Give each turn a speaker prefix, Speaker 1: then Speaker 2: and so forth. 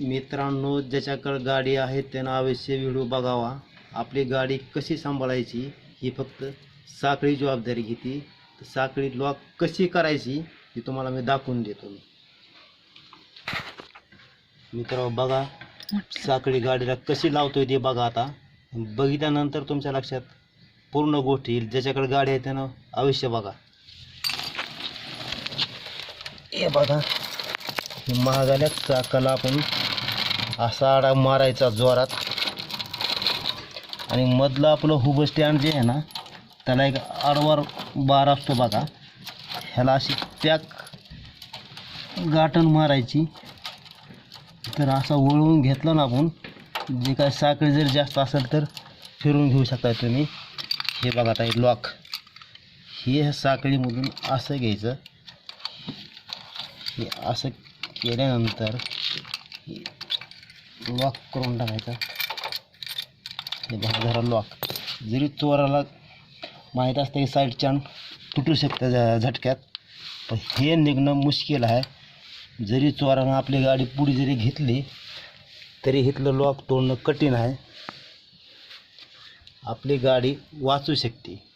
Speaker 1: मित्रांनो ज्याच्याकडं गाडी आहे त्यांना अवश्य व्हिडिओ बघावा. आपली गाडी कशी सांभाळायची ही फक्त साखळी जबाबदारी घेते. तर साखळी लॉक कशी करायची ही तुम्हाला मी दाखवून देतो. मी मित्र बघा साखळी गाडीला कशी लावतोय ते बघा आता. बघितल्यानंतर तुमच्या लक्षात पूर्ण गोष्ट येईल. ज्याच्याकडे गाडी आहे त्यानं अवश्य बघा. हे बघा महागाल्या चाकाला आपण असा आडा मारायचा जोरात. आणि मधलं आपलं हुब स्टँड जे आहे ना त्याला एक आडवार बार असतो बघा. ह्याला अशी त्याक गाठण मारायची. तर असा वळवून घेतला ना आपण जे काय साखळी जर जास्त असेल तर फिरून घेऊ शकता तुम्ही. हे बघा ताई लॉक हे साखळीमधून असं घ्यायचं. हे असं केल्यानंतर लॉक करून टाकायचं. हे बघा जरा लॉक. जरी चोराला माहीत असतं की साईड चान तुटू शकतं ज झटक्यात पण हे निघणं मुश्किल आहे. जरी चोरानं आपली गाडी पुढे जरी घेतली तरी इथलं लॉक तोडणं कठीण आहे. आपली गाडी वाचू शकते.